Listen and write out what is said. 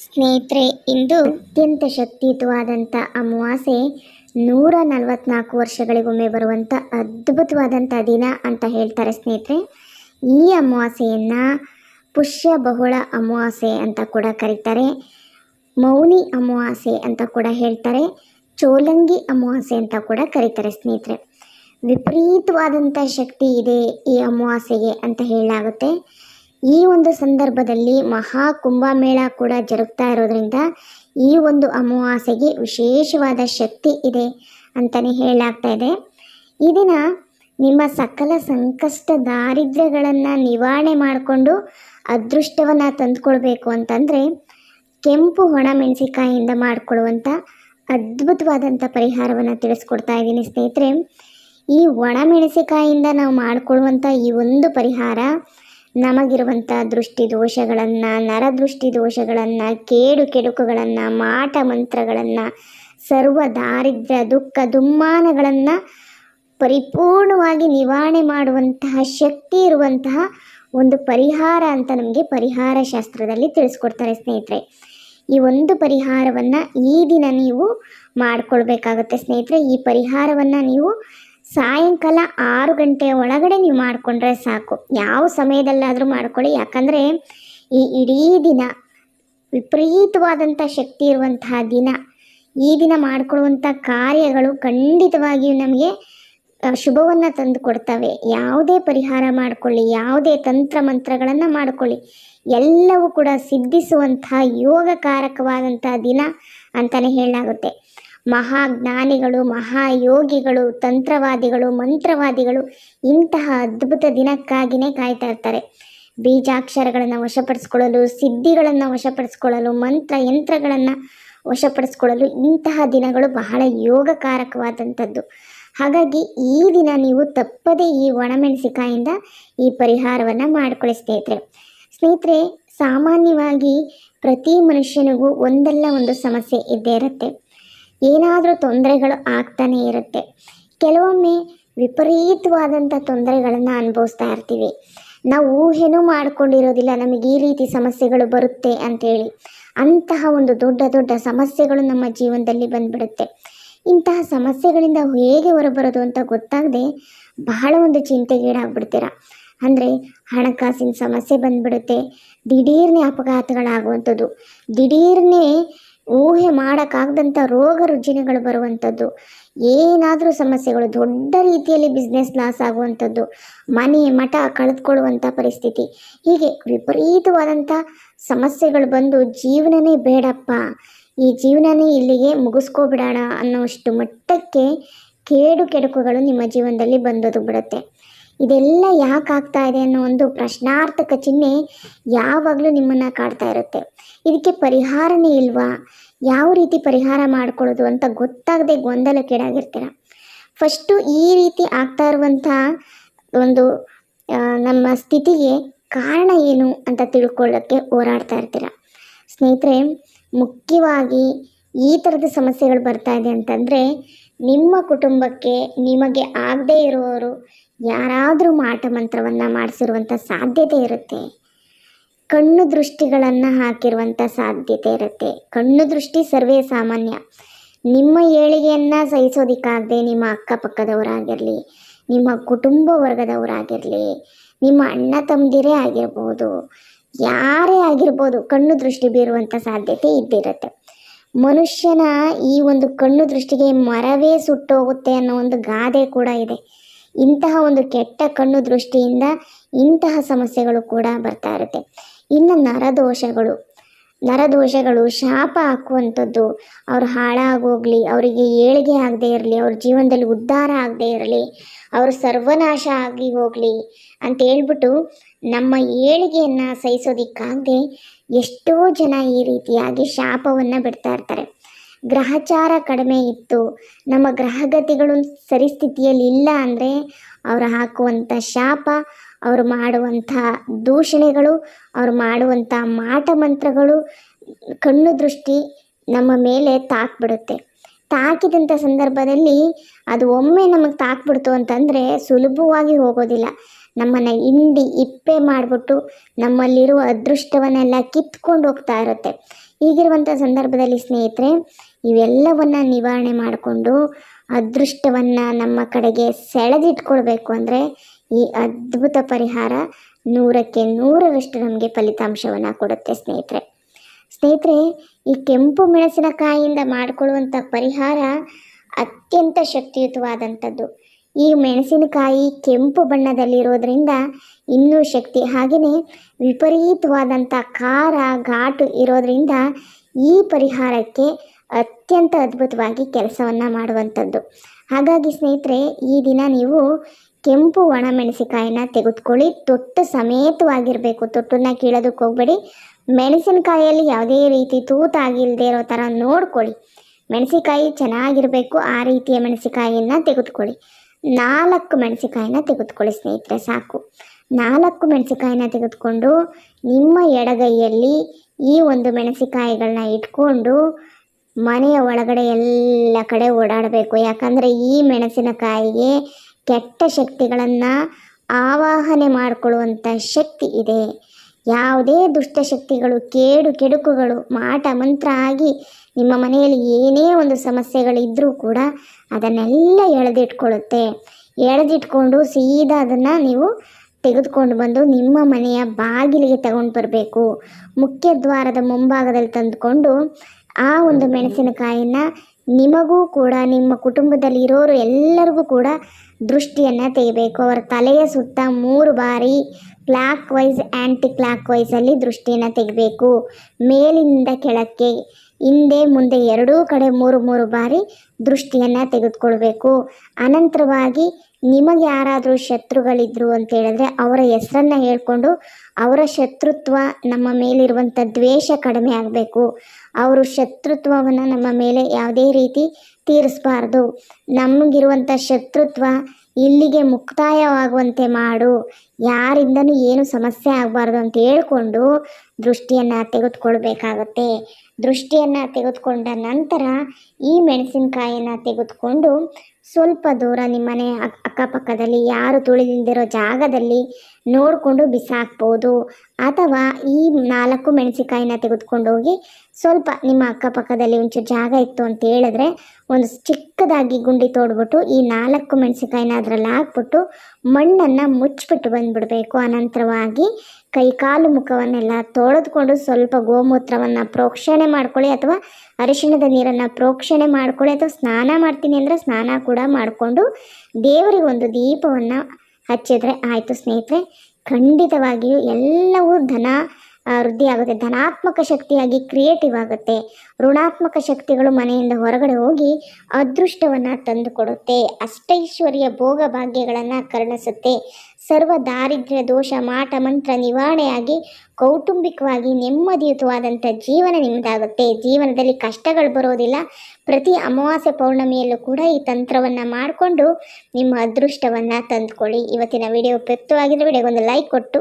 ಸ್ನೇಹಿತರೆ, ಇಂದು ಅತ್ಯಂತ ಶಕ್ತಿಯುತವಾದಂಥ ಅಮಾವಾಸ್ಯೆ ನೂರ ನಲವತ್ನಾಲ್ಕು ವರ್ಷಗಳಿಗೊಮ್ಮೆ ಬರುವಂಥ ಅದ್ಭುತವಾದಂಥ ದಿನ ಅಂತ ಹೇಳ್ತಾರೆ ಸ್ನೇಹಿತರೆ. ಈ ಅಮಾವಾಸ್ಯೆಯನ್ನು ಪುಷ್ಯ ಬಹುಳ ಅಮಾವಾಸ್ಯೆ ಅಂತ ಕೂಡ ಕರೀತಾರೆ. ಮೌನಿ ಅಮಾವಾಸ್ಯೆ ಅಂತ ಕೂಡ ಹೇಳ್ತಾರೆ. ಚೋಲಂಗಿ ಅಮಾವಾಸ್ಯೆ ಅಂತ ಕೂಡ ಕರೀತಾರೆ ಸ್ನೇಹಿತರೆ. ವಿಪರೀತವಾದಂಥ ಶಕ್ತಿ ಇದೆ ಈ ಅಮಾವಾಸ್ಯೆಗೆ ಅಂತ ಹೇಳಲಾಗುತ್ತೆ. ಈ ಒಂದು ಸಂದರ್ಭದಲ್ಲಿ ಮಹಾ ಕುಂಭಮೇಳ ಕೂಡ ಜರುಗ್ತಾ ಇರೋದ್ರಿಂದ ಈ ಒಂದು ಅಮಾವಾಸ್ಯೆಗೆ ವಿಶೇಷವಾದ ಶಕ್ತಿ ಇದೆ ಅಂತಲೇ ಹೇಳಲಾಗ್ತಾ ಇದೆ. ಈ ದಿನ ನಿಮ್ಮ ಸಕಲ ಸಂಕಷ್ಟ ದಾರಿದ್ರ್ಯಗಳನ್ನು ನಿವಾರಣೆ ಮಾಡಿಕೊಂಡು ಅದೃಷ್ಟವನ್ನು ತಂದುಕೊಳ್ಬೇಕು ಅಂತಂದರೆ ಕೆಂಪು ಒಣ ಮೆಣಸಿಕಾಯಿಯಿಂದ ಮಾಡಿಕೊಳ್ಳುವಂಥ ಅದ್ಭುತವಾದಂಥ ಪರಿಹಾರವನ್ನು ತಿಳಿಸ್ಕೊಡ್ತಾ ಇದ್ದೀನಿ ಸ್ನೇಹಿತರೆ. ಈ ಒಣ ಮೆಣಸಿಕಾಯಿಯಿಂದ ನಾವು ಮಾಡಿಕೊಳ್ಳುವಂಥ ಈ ಒಂದು ಪರಿಹಾರ ನಮಗಿರುವಂಥ ದೃಷ್ಟಿ ದೋಷಗಳನ್ನು ನರದೃಷ್ಟಿ ದೋಷಗಳನ್ನು ಕೇಡು ಕೆಡುಕುಗಳನ್ನು, ಮಾಟ ಮಂತ್ರಗಳನ್ನು, ಸರ್ವ ದಾರಿದ್ರ್ಯ ದುಃಖ ದುಮ್ಮಾನಗಳನ್ನು ಪರಿಪೂರ್ಣವಾಗಿ ನಿವಾರಣೆ ಮಾಡುವಂತಹ ಶಕ್ತಿ ಇರುವಂತಹ ಒಂದು ಪರಿಹಾರ ಅಂತ ನಮಗೆ ಪರಿಹಾರ ಶಾಸ್ತ್ರದಲ್ಲಿ ತಿಳಿಸ್ಕೊಡ್ತಾರೆ ಸ್ನೇಹಿತರೆ. ಈ ಒಂದು ಪರಿಹಾರವನ್ನು ಈ ದಿನ ನೀವು ಮಾಡಿಕೊಳ್ಬೇಕಾಗುತ್ತೆ ಸ್ನೇಹಿತರೆ. ಈ ಪರಿಹಾರವನ್ನು ನೀವು ಸಾಯಂಕಾಲ ಆರು ಗಂಟೆ ಒಳಗಡೆ ನೀವು ಮಾಡಿಕೊಂಡ್ರೆ ಸಾಕು. ಯಾವ ಸಮಯದಲ್ಲಾದರೂ ಮಾಡ್ಕೊಳ್ಳಿ. ಯಾಕಂದರೆ ಈ ಇಡೀ ದಿನ ವಿಪರೀತವಾದಂಥ ಶಕ್ತಿ ಇರುವಂತಹ ದಿನ. ಈ ದಿನ ಮಾಡಿಕೊಳ್ಳುವಂಥ ಕಾರ್ಯಗಳು ಖಂಡಿತವಾಗಿಯೂ ನಮಗೆ ಶುಭವನ್ನು ತಂದು ಕೊಡ್ತವೆ. ಯಾವುದೇ ಪರಿಹಾರ ಮಾಡಿಕೊಳ್ಳಿ. ಯಾವುದೇ ತಂತ್ರ ಮಂತ್ರಗಳನ್ನು ಮಾಡಿಕೊಳ್ಳಿ. ಎಲ್ಲವೂ ಕೂಡ ಸಿದ್ಧಿಸುವಂತಹ ಯೋಗಕಾರಕವಾದಂಥ ದಿನ ಅಂತಲೇ ಹೇಳಲಾಗುತ್ತೆ. ಮಹಾಜ್ಞಾನಿಗಳು, ಮಹಾಯೋಗಿಗಳು, ತಂತ್ರವಾದಿಗಳು, ಮಂತ್ರವಾದಿಗಳು ಇಂತಹ ಅದ್ಭುತ ದಿನಕ್ಕಾಗಿಯೇ ಕಾಯ್ತಾ ಇರ್ತಾರೆ. ಬೀಜಾಕ್ಷರಗಳನ್ನು ವಶಪಡಿಸ್ಕೊಳ್ಳಲು, ಸಿದ್ಧಿಗಳನ್ನು ವಶಪಡಿಸ್ಕೊಳ್ಳಲು, ಮಂತ್ರ ಯಂತ್ರಗಳನ್ನು ವಶಪಡಿಸ್ಕೊಳ್ಳಲು ಇಂತಹ ದಿನಗಳು ಬಹಳ ಯೋಗಕಾರಕವಾದಂಥದ್ದು. ಹಾಗಾಗಿ ಈ ದಿನ ನೀವು ತಪ್ಪದೇ ಈ ಒಣಮೆಣಸಿಕಾಯಿಂದ ಈ ಪರಿಹಾರವನ್ನು ಮಾಡಿಕೊಳ್ಳಿ ಸ್ನೇಹಿತರೆ. ಸ್ನೇಹಿತರೆ, ಸಾಮಾನ್ಯವಾಗಿ ಪ್ರತಿ ಮನುಷ್ಯನಿಗೂ ಒಂದಲ್ಲ ಒಂದು ಸಮಸ್ಯೆ ಇದ್ದೇ ಇರುತ್ತೆ. ಏನಾದರೂ ತೊಂದರೆಗಳು ಆಗ್ತಾನೇ ಇರುತ್ತೆ. ಕೆಲವೊಮ್ಮೆ ವಿಪರೀತವಾದಂಥ ತೊಂದರೆಗಳನ್ನು ಅನುಭವಿಸ್ತಾ ಇರ್ತೀವಿ. ನಾವು ಊಹೆನೂ ಮಾಡ್ಕೊಂಡಿರೋದಿಲ್ಲ ನಮಗೆ ಈ ರೀತಿ ಸಮಸ್ಯೆಗಳು ಬರುತ್ತೆ ಅಂಥೇಳಿ. ಅಂತಹ ಒಂದು ದೊಡ್ಡ ದೊಡ್ಡ ಸಮಸ್ಯೆಗಳು ನಮ್ಮ ಜೀವನದಲ್ಲಿ ಬಂದ್ಬಿಡುತ್ತೆ. ಇಂತಹ ಸಮಸ್ಯೆಗಳಿಂದ ಹೇಗೆ ಹೊರಬರೋದು ಅಂತ ಗೊತ್ತಾಗದೆ ಬಹಳ ಒಂದು ಚಿಂತೆಗೀಡಾಗ್ಬಿಡ್ತೀರ ಅಂದರೆ ಹಣಕಾಸಿನ ಸಮಸ್ಯೆ ಬಂದ್ಬಿಡುತ್ತೆ. ದಿಢೀರ್ನೇ ಅಪಘಾತಗಳಾಗುವಂಥದ್ದು. ದಿಢೀರ್ನೆ ಊಹೆ ಮಾಡೋಕ್ಕಾಗದಂಥ ರೋಗ ರುಜಿನಗಳು ಬರುವಂಥದ್ದು. ಏನಾದರೂ ಸಮಸ್ಯೆಗಳು, ದೊಡ್ಡ ರೀತಿಯಲ್ಲಿ ಬಿಸ್ನೆಸ್ ಲಾಸ್ ಆಗುವಂಥದ್ದು, ಮನೆ ಮಠ ಕಳೆದುಕೊಳ್ಳುವಂಥ ಪರಿಸ್ಥಿತಿ. ಹೀಗೆ ವಿಪರೀತವಾದಂಥ ಸಮಸ್ಯೆಗಳು ಬಂದು ಜೀವನನೇ ಬೇಡಪ್ಪ. ಈ ಜೀವನನೇ ಇಲ್ಲಿಗೆ ಮುಗಿಸ್ಕೊಬಿಡೋಣ ಅನ್ನೋಷ್ಟು ಮಟ್ಟಕ್ಕೆ ಕೇಡು ಕೆಡುಕುಗಳು ನಿಮ್ಮ ಜೀವನದಲ್ಲಿ ಬಂದೋದು ಬಿಡುತ್ತೆ ಇದೆಲ್ಲ ಯಾಕೆ ಆಗ್ತಾ ಇದೆ ಅನ್ನೋ ಒಂದು ಪ್ರಶ್ನಾರ್ಥಕ ಚಿಹ್ನೆ ಯಾವಾಗಲೂ ನಿಮ್ಮನ್ನು ಕಾಡ್ತಾ ಇರುತ್ತೆ. ಇದಕ್ಕೆ ಪರಿಹಾರನೇ ಇಲ್ವಾ? ಯಾವ ರೀತಿ ಪರಿಹಾರ ಮಾಡ್ಕೊಳ್ಳೋದು ಅಂತ ಗೊತ್ತಾಗದೆ ಗೊಂದಲಕ್ಕೀಡಾಗಿರ್ತೀರ ಫಸ್ಟು ಈ ರೀತಿ ಆಗ್ತಾ ಇರುವಂಥ ಒಂದು ನಮ್ಮ ಸ್ಥಿತಿಗೆ ಕಾರಣ ಏನು ಅಂತ ತಿಳ್ಕೊಳ್ಳೋಕ್ಕೆ ಹೋರಾಡ್ತಾ ಇರ್ತೀರ? ಸ್ನೇಹಿತರೆ, ಮುಖ್ಯವಾಗಿ ಈ ಥರದ ಸಮಸ್ಯೆಗಳು ಬರ್ತಾ ಇದೆ ಅಂತಂದರೆ ನಿಮ್ಮ ಕುಟುಂಬಕ್ಕೆ ನಿಮಗೆ ಆಗದೇ ಇರುವವರು ಯಾರಾದರೂ ಮಾಟ ಮಂತ್ರವನ್ನು ಮಾಡಿಸಿರುವಂಥ ಸಾಧ್ಯತೆ ಇರುತ್ತೆ. ಕಣ್ಣು ದೃಷ್ಟಿಗಳನ್ನು ಹಾಕಿರುವಂಥ ಸಾಧ್ಯತೆ ಇರುತ್ತೆ. ಕಣ್ಣು ದೃಷ್ಟಿ ಸರ್ವೇ ಸಾಮಾನ್ಯ. ನಿಮ್ಮ ಏಳಿಗೆಯನ್ನು ಸಹಿಸೋದಿಕ್ಕಾಗದೆ ನಿಮ್ಮ ಅಕ್ಕಪಕ್ಕದವರಾಗಿರಲಿ ನಿಮ್ಮ ಕುಟುಂಬ ವರ್ಗದವರಾಗಿರಲಿ, ನಿಮ್ಮ ಅಣ್ಣ ತಮ್ಮದಿರೇ ಆಗಿರ್ಬೋದು, ಯಾರೇ ಆಗಿರ್ಬೋದು ಕಣ್ಣು ದೃಷ್ಟಿ ಬೀರುವಂಥ ಸಾಧ್ಯತೆ ಇದ್ದಿರುತ್ತೆ. ಮನುಷ್ಯನ ಈ ಒಂದು ಕಣ್ಣು ದೃಷ್ಟಿಗೆ ಮರವೇ ಸುಟ್ಟೋಗುತ್ತೆ ಅನ್ನೋ ಒಂದು ಗಾದೆ ಕೂಡ ಇದೆ. ಇಂತಹ ಒಂದು ಕೆಟ್ಟ ಕಣ್ಣು ದೃಷ್ಟಿಯಿಂದ ಇಂತಹ ಸಮಸ್ಯೆಗಳು ಕೂಡ ಬರ್ತಾ ಇರುತ್ತೆ. ಇನ್ನು ನರದೋಷಗಳು ನರದೋಷಗಳು ಶಾಪ ಹಾಕುವಂಥದ್ದು, ಅವ್ರು ಹಾಳಾಗೋಗ್ಲಿ, ಅವರಿಗೆ ಏಳಿಗೆ ಆಗದೆ ಇರಲಿ, ಅವ್ರ ಜೀವನದಲ್ಲಿ ಉದ್ಧಾರ ಆಗದೆ ಇರಲಿ, ಅವರು ಸರ್ವನಾಶ ಆಗಿ ಹೋಗಲಿ ಅಂತ ಹೇಳ್ಬಿಟ್ಟು ನಮ್ಮ ಏಳಿಗೆಯನ್ನು ಸಹಿಸೋದಿಕ್ಕಾಗದೆ ಎಷ್ಟೋ ಜನ ಈ ರೀತಿಯಾಗಿ ಶಾಪವನ್ನು ಬಿಡ್ತಾ ಇರ್ತಾರೆ. ಗ್ರಹಚಾರ ಕಡಿಮೆ ಇತ್ತು. ನಮ್ಮ ಗ್ರಹಗತಿಗಳು ಸರಿಸ್ಥಿತಿಯಲ್ಲಿ ಇಲ್ಲ ಅಂದರೆ ಅವರು ಹಾಕುವಂಥ ಶಾಪ, ಅವರು ಮಾಡುವಂಥ ದೂಷಣೆಗಳು, ಅವರು ಮಾಡುವಂಥ ಮಾಟ ಮಂತ್ರಗಳು ಕಣ್ಣು ದೃಷ್ಟಿ ನಮ್ಮ ಮೇಲೆ ತಾಕ್ಬಿಡುತ್ತೆ. ತಾಕಿದಂಥ ಸಂದರ್ಭದಲ್ಲಿ ಅದು ಒಮ್ಮೆ ನಮಗೆ ತಾಕ್ಬಿಡ್ತು ಅಂತಂದರೆ ಸುಲಭವಾಗಿ ಹೋಗೋದಿಲ್ಲ. ನಮ್ಮನ್ನು ಹಿಂಡಿ ಇಪ್ಪೆ ಮಾಡಿಬಿಟ್ಟು ನಮ್ಮಲ್ಲಿರುವ ಅದೃಷ್ಟವನ್ನೆಲ್ಲ ಕಿತ್ಕೊಂಡು ಹೋಗ್ತಾ ಇರುತ್ತೆ. ಈಗಿರುವಂಥ ಸಂದರ್ಭದಲ್ಲಿ ಸ್ನೇಹಿತರೆ ಇವೆಲ್ಲವನ್ನು ನಿವಾರಣೆ ಮಾಡಿಕೊಂಡು ಅದೃಷ್ಟವನ್ನು ನಮ್ಮ ಕಡೆಗೆ ಸೆಳೆದಿಟ್ಕೊಳ್ಬೇಕು ಅಂದರೆ ಈ ಅದ್ಭುತ ಪರಿಹಾರ ನೂರಕ್ಕೆ ನೂರರಷ್ಟು ನಮಗೆ ಫಲಿತಾಂಶವನ್ನು ಕೊಡುತ್ತೆ ಸ್ನೇಹಿತರೆ. ಸ್ನೇಹಿತರೆ, ಈ ಕೆಂಪು ಮೆಣಸಿನಕಾಯಿಯಿಂದ ಮಾಡಿಕೊಳ್ಳುವಂಥ ಪರಿಹಾರ ಅತ್ಯಂತ ಶಕ್ತಿಯುತವಾದಂಥದ್ದು. ಈ ಮೆಣಸಿನಕಾಯಿ ಕೆಂಪು ಬಣ್ಣದಲ್ಲಿರೋದ್ರಿಂದ ಇನ್ನೂ ಶಕ್ತಿ ಹಾಗೆಯೇ ವಿಪರೀತವಾದಂಥ ಖಾರ, ಘಾಟು ಇರೋದ್ರಿಂದ ಈ ಪರಿಹಾರಕ್ಕೆ ಅತ್ಯಂತ ಅದ್ಭುತವಾಗಿ ಕೆಲಸವನ್ನು ಮಾಡುವಂಥದ್ದು. ಹಾಗಾಗಿ ಸ್ನೇಹಿತರೆ, ಈ ದಿನ ನೀವು ಕೆಂಪು ಒಣಮೆಣಸಿಕಾಯಿನ ತೆಗೆದುಕೊಳ್ಳಿ. ತೊಟ್ಟು ಸಮೇತವಾಗಿರಬೇಕು. ತೊಟ್ಟನ್ನ ಕೀಳೋದಕ್ಕೆ ಹೋಗಬೇಡಿ. ಮೆಣಸಿನಕಾಯಿಯಲ್ಲಿ ಯಾವುದೇ ರೀತಿ ತೂತಾಗಿಲ್ಲದೆ ಇರೋ ಥರ ನೋಡ್ಕೊಳ್ಳಿ. ಮೆಣಸಿಕಾಯಿ ಚೆನ್ನಾಗಿರಬೇಕು. ಆ ರೀತಿಯ ಮೆಣಸಿಕಾಯಿಯನ್ನು ತೆಗೆದುಕೊಳ್ಳಿ. ನಾಲ್ಕು ಮೆಣಸಿಕಾಯಿನ ತೆಗೆದುಕೊಳ್ಳಿ ಸ್ನೇಹಿತರೆ, ಸಾಕು. ನಾಲ್ಕು ಮೆಣಸಿಕಾಯಿನ ತೆಗೆದುಕೊಂಡು ನಿಮ್ಮ ಎಡಗೈಯಲ್ಲಿ ಈ ಒಂದು ಮೆಣಸಿಕಾಯಿಗಳನ್ನ ಇಟ್ಕೊಂಡು ಮನೆಯ ಒಳಗಡೆ ಎಲ್ಲ ಕಡೆ ಓಡಾಡಬೇಕು. ಯಾಕಂದರೆ ಈ ಮೆಣಸಿನಕಾಯಿಗೆ ಕೆಟ್ಟ ಶಕ್ತಿಗಳನ್ನು ಆವಾಹನೆ ಮಾಡಿಕೊಳ್ಳುವಂಥ ಶಕ್ತಿ ಇದೆ. ಯಾವುದೇ ದುಷ್ಟಶಕ್ತಿಗಳು ಕೇಡು ಕೆಡುಕುಗಳು, ಮಾಟ ಮಂತ್ರ ಆಗಿ ನಿಮ್ಮ ಮನೆಯಲ್ಲಿ ಏನೇ ಒಂದು ಸಮಸ್ಯೆಗಳಿದ್ದರೂ ಕೂಡ ಅದನ್ನೆಲ್ಲ ಎಳೆದಿಟ್ಕೊಳ್ಳುತ್ತೆ. ಎಳೆದಿಟ್ಕೊಂಡು ಸೀದಾ ಅದನ್ನು ನೀವು ತೆಗೆದುಕೊಂಡು ಬಂದು ನಿಮ್ಮ ಮನೆಯ ಬಾಗಿಲಿಗೆ ತಗೊಂಡು ಬರಬೇಕು. ಮುಖ್ಯ ದ್ವಾರದ ಮುಂಭಾಗದಲ್ಲಿ ತಂದುಕೊಂಡು ಆ ಒಂದು ಮೆಣಸಿನಕಾಯಿನ ನಿಮಗೂ ಕೂಡ, ನಿಮ್ಮ ಕುಟುಂಬದಲ್ಲಿ ಇರೋರು ಎಲ್ಲರಿಗೂ ಕೂಡ ದೃಷ್ಟಿಯನ್ನು ತೆಗಿಬೇಕು. ಅವರ ತಲೆಯ ಸುತ್ತ ಮೂರು ಬಾರಿ ಕ್ಲಾಕ್ ವೈಸ್ ಆ್ಯಂಟಿ ಕ್ಲಾಕ್ ವೈಸಲ್ಲಿ ದೃಷ್ಟಿಯನ್ನು ತೆಗಿಬೇಕು. ಮೇಲಿಂದ ಕೆಳಕ್ಕೆ ಹಿಂದೆ ಮುಂದೆ ಎರಡೂ ಕಡೆ ಮೂರು ಮೂರು ಬಾರಿ ದೃಷ್ಟಿಯನ್ನು ತೆಗೆದುಕೊಳ್ಬೇಕು. ಅನಂತರವಾಗಿ ನಿಮಗೆ ಯಾರಾದರೂ ಶತ್ರುಗಳಿದ್ರು ಅಂತ ಹೇಳಿದ್ರೆ ಅವರ ಹೆಸರನ್ನು ಹೇಳಿಕೊಂಡು ಅವರ ಶತ್ರುತ್ವ ನಮ್ಮ ಮೇಲಿರುವಂಥ ದ್ವೇಷ ಕಡಿಮೆ ಆಗಬೇಕು. ಅವರು ಶತ್ರುತ್ವವನ್ನು ನಮ್ಮ ಮೇಲೆ ಯಾವುದೇ ರೀತಿ ತೀರಿಸಬಾರ್ದು. ನಮಗಿರುವಂಥ ಶತ್ರುತ್ವ ಇಲ್ಲಿಗೆ ಮುಕ್ತಾಯವಾಗುವಂತೆ ಮಾಡು. ಯಾರಿಂದನೂ ಏನು ಸಮಸ್ಯೆ ಆಗಬಾರ್ದು ಅಂತ ಹೇಳ್ಕೊಂಡು ದೃಷ್ಟಿಯನ್ನು ತೆಗೆದುಕೊಳ್ಬೇಕಾಗತ್ತೆ. ದೃಷ್ಟಿಯನ್ನು ತೆಗೆದುಕೊಂಡ ನಂತರ ಈ ಮೆಣಸಿನಕಾಯಿಯನ್ನು ತೆಗೆದುಕೊಂಡು ಸ್ವಲ್ಪ ದೂರ ನಿಮ್ಮನೆ ಮನೆ ಅಕ್ಕಪಕ್ಕದಲ್ಲಿ ಯಾರು ತುಳಿದಿಲ್ದಿರೋ ಜಾಗದಲ್ಲಿ ನೋಡಿಕೊಂಡು ಬಿಸಾಕ್ಬೋದು. ಅಥವಾ ಈ ನಾಲ್ಕು ಮೆಣಸಿನಕಾಯಿನ ತೆಗೆದುಕೊಂಡು ಹೋಗಿ ಸ್ವಲ್ಪ ನಿಮ್ಮ ಅಕ್ಕಪಕ್ಕದಲ್ಲಿ ಒಂಚೂರು ಜಾಗ ಇತ್ತು ಅಂತ ಹೇಳಿದ್ರೆ ಒಂದು ಚಿಕ್ಕದಾಗಿ ಗುಂಡಿ ತೋಡ್ಬಿಟ್ಟು ಈ ನಾಲ್ಕು ಮೆಣಸಿನಕಾಯಿನ ಅದರಲ್ಲಿ ಹಾಕ್ಬಿಟ್ಟು ಮಣ್ಣನ್ನು ಮುಚ್ಚಿಬಿಟ್ಟು ಬಂದುಬಿಡಬೇಕು. ಅನಂತರವಾಗಿ ಕೈಕಾಲು ಮುಖವನ್ನೆಲ್ಲ ತೊಳೆದುಕೊಂಡು ಸ್ವಲ್ಪ ಗೋಮೂತ್ರವನ್ನು ಪ್ರೋಕ್ಷಣೆ ಮಾಡ್ಕೊಳ್ಳಿ ಅಥವಾ ಅರಿಶಿಣದ ನೀರನ್ನು ಪ್ರೋಕ್ಷಣೆ ಮಾಡ್ಕೊಳ್ಳಿ ಅಥವಾ ಸ್ನಾನ ಮಾಡ್ತೀನಿ ಅಂದರೆ ಸ್ನಾನ ಕೂಡ ಮಾಡಿಕೊಂಡು ದೇವರಿಗೆ ಒಂದು ದೀಪವನ್ನು ಹಚ್ಚಿದ್ರೆ ಆಯಿತು ಸ್ನೇಹಿತರೆ. ಖಂಡಿತವಾಗಿಯೂ ಎಲ್ಲವೂ ಧನ ವೃದ್ಧಿ ಆಗುತ್ತೆ. ಧನಾತ್ಮಕ ಶಕ್ತಿಯಾಗಿ ಕ್ರಿಯೇಟಿವ್ ಆಗುತ್ತೆ. ಋಣಾತ್ಮಕ ಶಕ್ತಿಗಳು ಮನೆಯಿಂದ ಹೊರಗಡೆ ಹೋಗಿ ಅದೃಷ್ಟವನ್ನು ತಂದುಕೊಡುತ್ತೆ. ಅಷ್ಟೈಶ್ವರ್ಯ ಭೋಗ ಭಾಗ್ಯಗಳನ್ನು ಕರುಣಿಸುತ್ತೆ. ಸರ್ವ ದಾರಿದ್ರ್ಯ, ದೋಷ, ಮಾಟ, ಮಂತ್ರ ನಿವಾರಣೆಯಾಗಿ ಕೌಟುಂಬಿಕವಾಗಿ ನೆಮ್ಮದಿಯುತವಾದಂಥ ಜೀವನ ನಿಮ್ಮದಾಗುತ್ತೆ. ಜೀವನದಲ್ಲಿ ಕಷ್ಟಗಳು ಬರೋದಿಲ್ಲ. ಪ್ರತಿ ಅಮಾವಾಸ್ಯ ಪೌರ್ಣಮಿಯಲ್ಲೂ ಕೂಡ ಈ ತಂತ್ರವನ್ನು ಮಾಡಿಕೊಂಡು ನಿಮ್ಮ ಅದೃಷ್ಟವನ್ನು ತಂದುಕೊಳ್ಳಿ. ಇವತ್ತಿನ ವಿಡಿಯೋ ಉಪಯುಕ್ತವಾಗಿದ್ದರೆ ವಿಡಿಯೋಗೊಂದು ಲೈಕ್ ಕೊಟ್ಟು